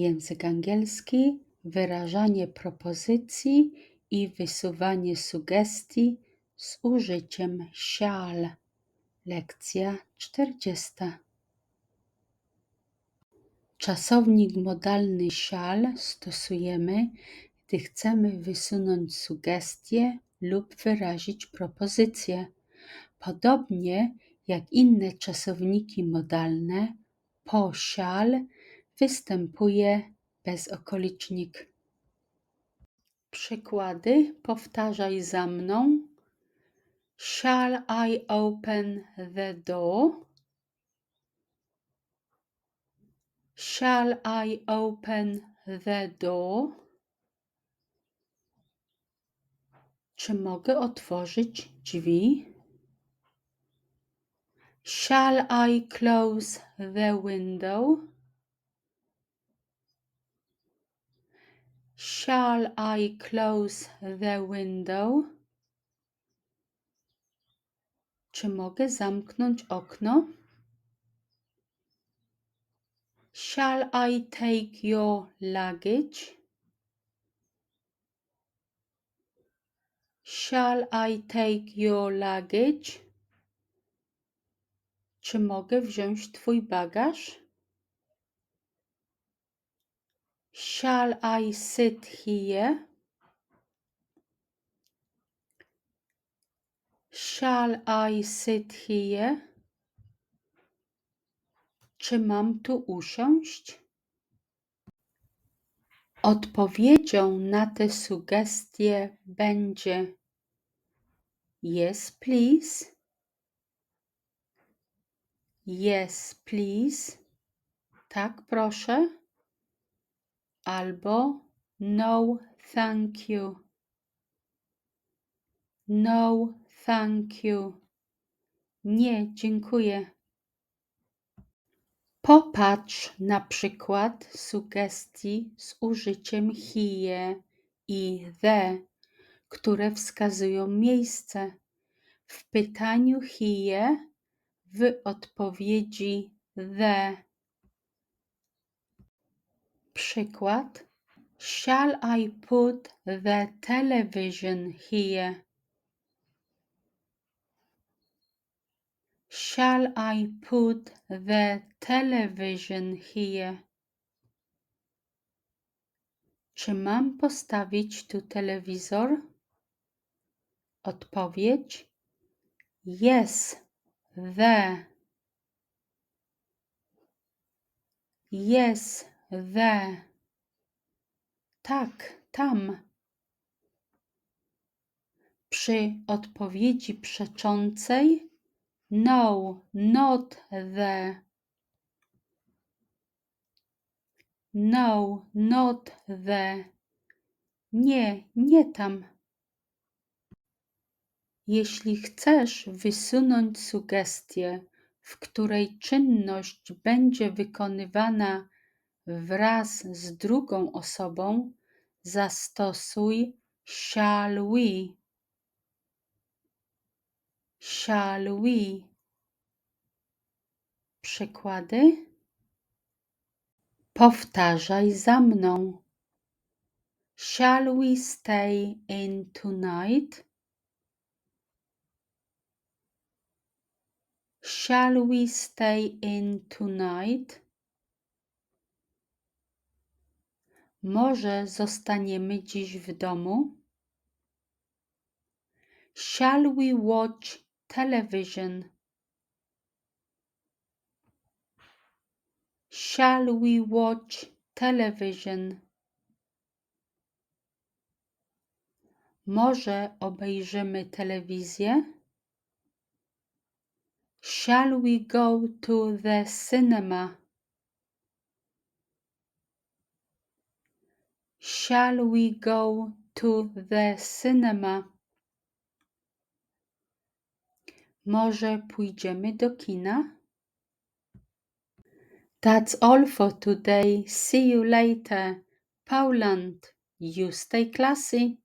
Język angielski, wyrażanie propozycji i wysuwanie sugestii z użyciem shall. Lekcja 40. Czasownik modalny shall stosujemy, gdy chcemy wysunąć sugestię lub wyrazić propozycję. Podobnie jak inne czasowniki modalne, po shall występuje bezokolicznik. Przykłady powtarzaj za mną. Shall I open the door? Shall I open the door? Czy mogę otworzyć drzwi? Shall I close the window? Shall I close the window? Czy mogę zamknąć okno? Shall I take your luggage? Shall I take your luggage? Czy mogę wziąć twój bagaż? Shall I sit here? Shall I sit here? Czy mam tu usiąść? Odpowiedzią na te sugestie będzie Yes, please. Yes, please. Tak, proszę. Albo No, thank you. No, thank you. Nie, dziękuję. Popatrz na przykład sugestii z użyciem hie i the, które wskazują miejsce. W pytaniu hie, w odpowiedzi the. Przykład. Shall I put the television here? Shall I put the television here? Czy mam postawić tu telewizor? Odpowiedź: Yes, there. Yes, there. Tak, tam. Przy odpowiedzi przeczącej no, not there. No, not there. Nie, nie tam. Jeśli chcesz wysunąć sugestię, w której czynność będzie wykonywana wraz z drugą osobą, zastosuj shall we. Shall we? Przykłady? Powtarzaj za mną. Shall we stay in tonight? Shall we stay in tonight? Może zostaniemy dziś w domu? Shall we watch television? Shall we watch television? Może obejrzymy telewizję? Shall we go to the cinema? Shall we go to the cinema? Może pójdziemy do kina? That's all for today. See you later. Poland, you stay classy.